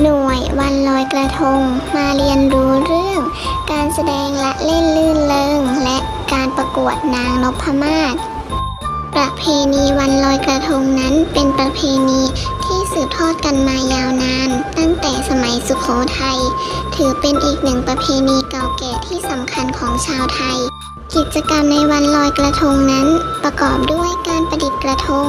หน่วยวันลอยกระทง มาเรียนรู้เรื่อง การแสดงและเล่นลื่นเริง และการประกวดนางนพมาศประเพณีวันลอยกระทงนั้นเป็นประเพณีที่สืบทอดกันมายาวนาน ตั้งแต่สมัยสุขโขทัยถือเป็นอีกหนึ่งประเพณีเก่าแก่ที่สำคัญของชาวไทย กิจกรรมในวันลอยกระทงนั้นประกอบด้วยการประดิษฐ์กระทง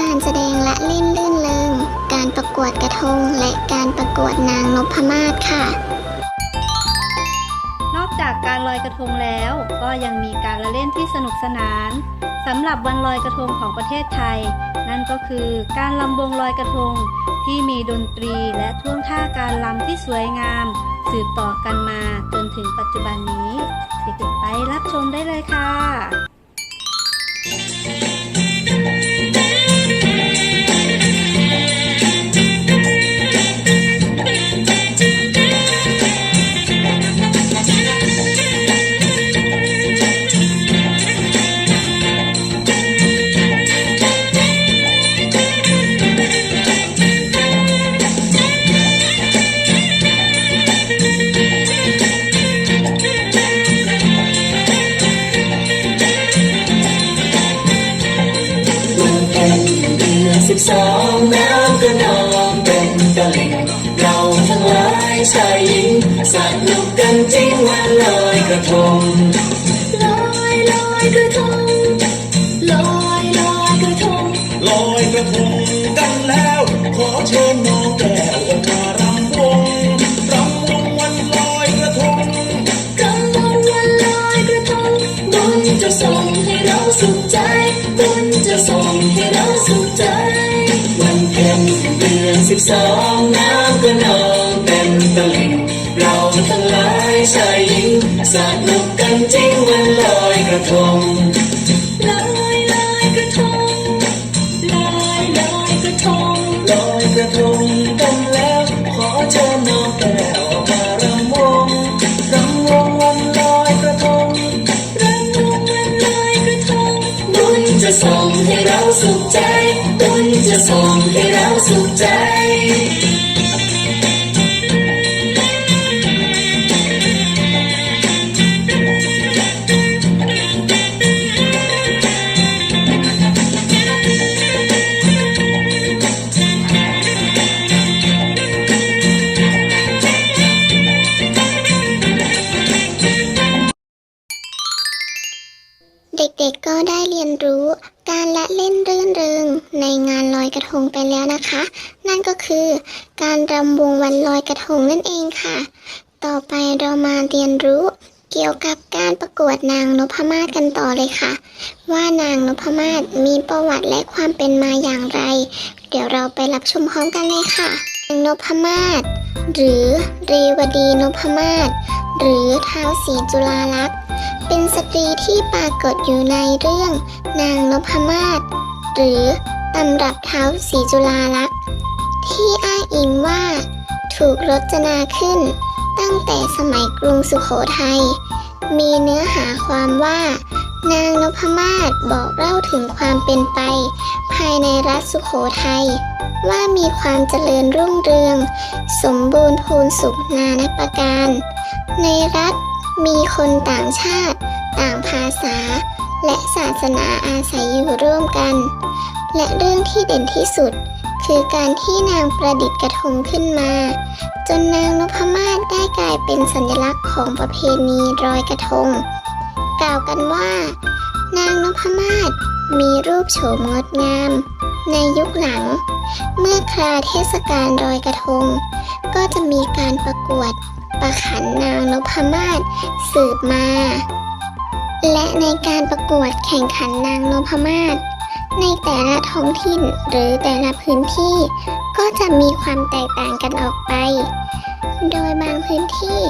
การแสดงและเล่นลื่นเริง การประกวดกระทง และการประกวดนางนพมาศค่ะ นอกจากการลอยกระทงแล้ว ก็ยังมีการละเล่นที่สนุกสนานสำหรับวันลอยกระทงของประเทศไทย นั่นก็คือการลำวงลอยกระทงที่มีดนตรีและท่วงท่าการลำที่สวยงาม สืบต่อกันมาจนถึงปัจจุบันนี้ เด็กๆไปรับชมได้เลยค่ะ สิบสองน้ำก็นองเป็นตะลิ่งเราทั้งหลายชายหญิงสนุกกันจริงวันลอยกระทงลอยลอยกระทงลอยลอยกระทงลอยกระทงกันแล้ว ขอเชิญน้องแก้ สองน้ำก็นองเต็มตลิ่งเราทั้งหลายชายหญิงสนุกกันจริงวันลอยกระทงลอยลอยกระทงลอยลอยกระทงลอยกระทงกันแล้วขอเชิญน้องแก้วออกมารำวงรำวงวันลอยกระทงรำวงวันลอยกระทงบุญจะส่งให้เราสุขใจบุญจะส่งให้เราสุขใจ งไปแล้วนะคะ นั่นก็คือการรำวงวันลอยกระทงนั่นเองค่ะ ต่อไปเรามาเรียนรู้เกี่ยวกับการประกวดนางนพมาศกันต่อเลยค่ะ ว่านางนพมาศมีประวัติและความเป็นมาอย่างไร เดี๋ยวเราไปรับชมพร้อมกันเลยค่ะนางนพมาศหรือเรวดีนพมาศหรือเท้าวศรีจุฬาลักษณ์เป็นสตรีที่ปรากฏอยู่ในเรื่องนางนพมาศหรือ ตำรับเท้าสีจุฬาลักษณ์ที่อ้างอิงว่า ถูกรจนาขึ้น ตั้งแต่สมัยกรุงสุขโขทัยมีเนื้อหาความว่า นางนพมาศบอกเล่าถึงความเป็นไป ภายในรัฐสุขโขทัยว่ามีความเจริญรุ่งเรือง สมบูรณ์พูนสุขนานับประการ ในรัฐมีคนต่างชาติ ต่างภาษา และศาสนาอาศัยอยู่ร่วมกัน และเรื่องที่เด่นที่สุด คือการที่นางประดิษฐ์กระทงขึ้นมา จนนางนพมาศได้กลายเป็นสัญลักษณ์ของประเพณีรอยกระทง กล่าวกันว่า นางนพมาศมีรูปโฉมงดงาม ในยุคหลัง เมื่อคราเทศกาลรอยกระทง ก็จะมีการประกวดประขันนางนพมาศสืบมา และในการประกวดแข่งขันนางนพมาศ ในแต่ละท้องถิ่นหรือแต่ละพื้นที่ ก็จะมีความแตกต่างกันออกไป โดยบางพื้นที่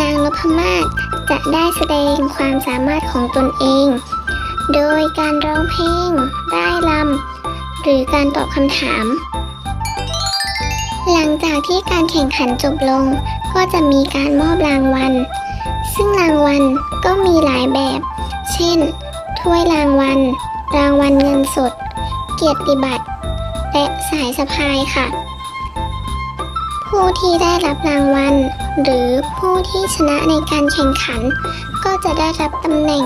นางนพมาศจะได้แสดงความสามารถของตนเอง โดยการร้องเพลงร่ายรำหรือการตอบคำถาม หลังจากที่การแข่งขันจบลง ก็จะมีการมอบรางวัล ซึ่งรางวัลก็มีหลายแบบ เช่น ถ้วยรางวัล รางวัลเงินสด เกียรติบัตร และสายสะพายค่ะ ผู้ที่ได้รับรางวัล หรือผู้ที่ชนะในการแข่งขัน ก็จะได้รับตำแหน่ง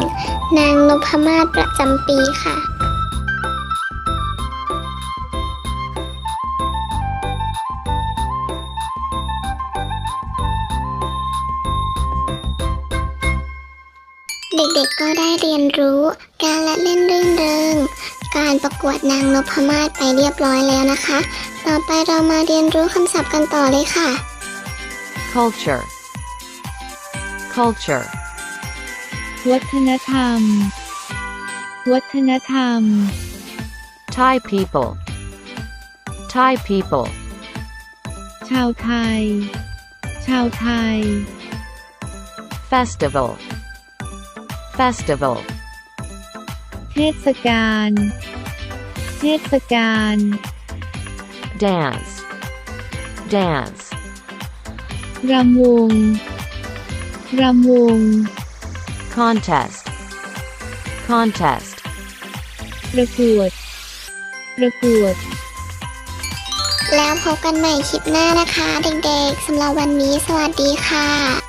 นางนพมาศประจำปีค่ะ เด็กๆก็ได้เรียนรู้ การละเล่นรื่นเริง การประกวดนางนพมาศไปเรียบร้อยแล้วนะคะ ต่อไปเรามาเรียนรู้คำศัพท์กันต่อเลยค่ะ culture culture วัฒนธรรม วัฒนธรรม Thai people Thai people ชาวไทย ชาวไทย festival festival เทศกาล เทศกาล dance dance รำวง รำวง contest contest ประกวด ประกวด แล้วพบกันใหม่คลิปหน้านะคะ เด็กๆสำหรับวันนี้สวัสดีค่ะ